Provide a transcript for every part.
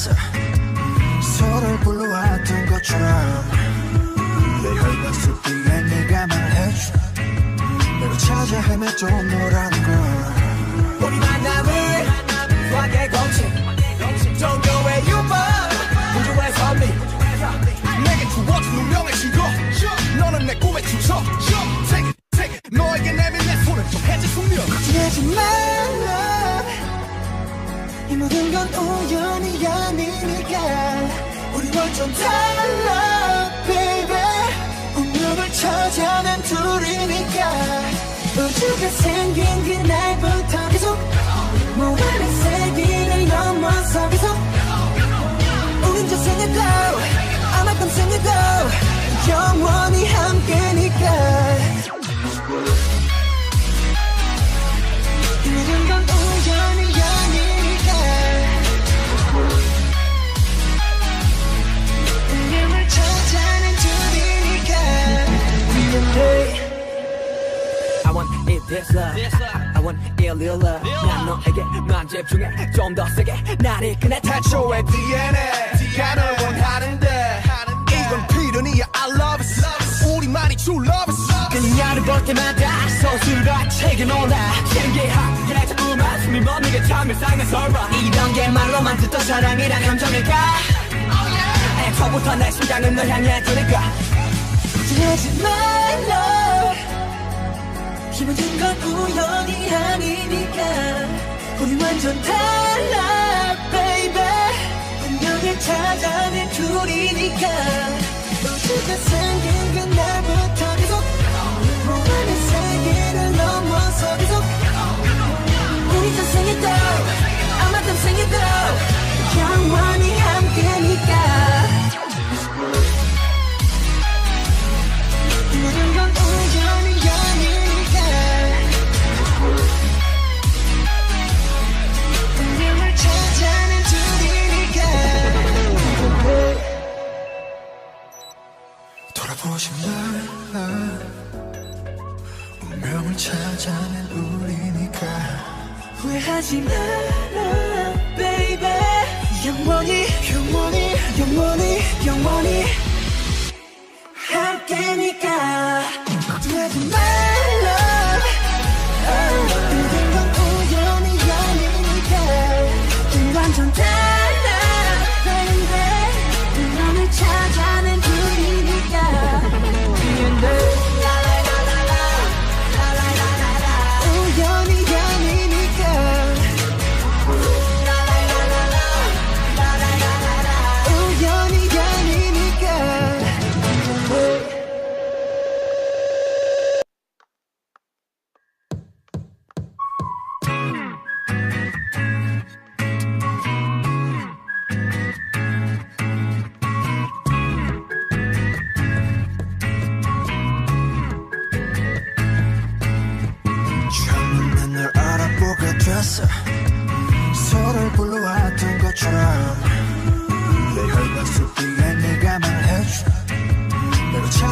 됐어. 서로를 불러왔던 것처럼 내 혈관 속 뒤에 네가 말해줘. 내가 찾아 헤맸던 너라는 걸. 우리 만남을 수학의 공식 종교의 유머 우주의 선미 내게 주어진 운명의 신고 너는 내 꿈의 주석 모든 건 우연이 아니니까 우리 완전 달라 baby. 운명을 찾아낸 둘이니까. 우주가 생긴 그날부터 계속 무한의 세기를 넘어서 계속 우린 저생에도 아마 평생에도 영원 난 너에게 만 집중해. 좀 더 세게. 날 이끄네 태초의 DNA 가를 원하는데. 이건 필연이야. I love it. 우리만이 true love it. 그녀를 볼 때마다 소수가 책에 놀라. 신기하게 자꾸만 숨이 멎는 게참 일상의 설마. 이런 게 말로만 듣던 사랑이란 감정일까? 애초부터 내 심장은 널 향해 두니까. 걱정하지 말라. 이 모든 건 우연이 아니니까 우리 완전 달라 baby. 운명을 찾아낸 둘이니까 우주가 말라 운명을 찾아낸 우리니까. 후회하지 마라 baby. 영원히 영원히 영원히 영원히. 함께니까. 걱정하지 말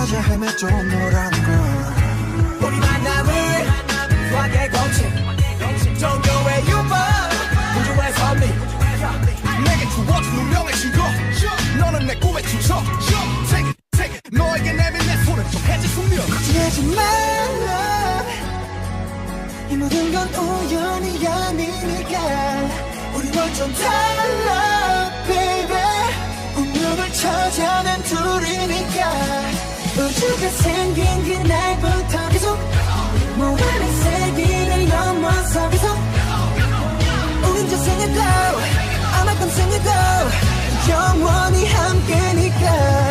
찾아 헤맸던 너라는 걸. 우리 만남을 수학의 공식 종교의 유머. 우주의 선미 내게 주어진 운명의 신고 너는 내 꿈의 주석 Take it, take it 너에게 내민 내 손을 좀 해줄 숙명 걱정하지 말라 이 모든 건 우연이 아니니까 우리 완전 달라 영원히 함께니까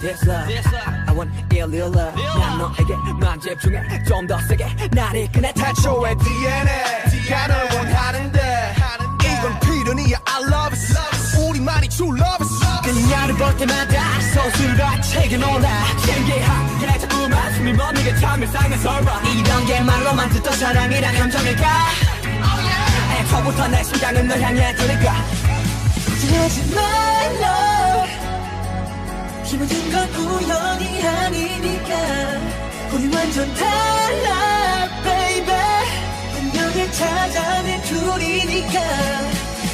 this love I want it real love 난 너에게 만 집중해. 좀 더 세게. 날 이끄네 태초의 DNA 가를 원하는데. 이건 필연이야. I love it. 우리만이 true love it. 그녀를 볼 때마다 소수가 책에 놀라. 신기하게 자꾸만 숨이 멎는 게참 일상의 설마. 이런 게 말로만 듣던 사랑이란 감정일까? 애초부터 내 심장은 널 향해 그러니까 완전 달라 baby. 운명을 찾아낸 둘이니까.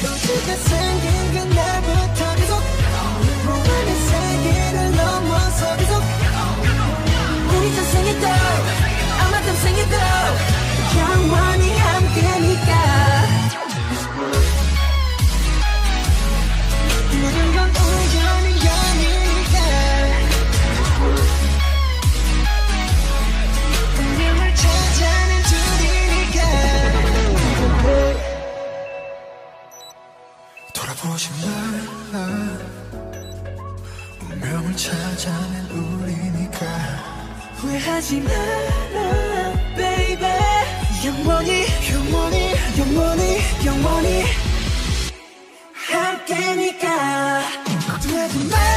우주가 생긴 그날부터 계속. 무한의 세계를 넘어서 계속. 우리 전생에도 아마 땀생에도 말라. 운명을 찾아낸 우리니까. 후회하지 마라 baby. 영원히 영원히 영원히 영원히 함께니까. 걱정하지 마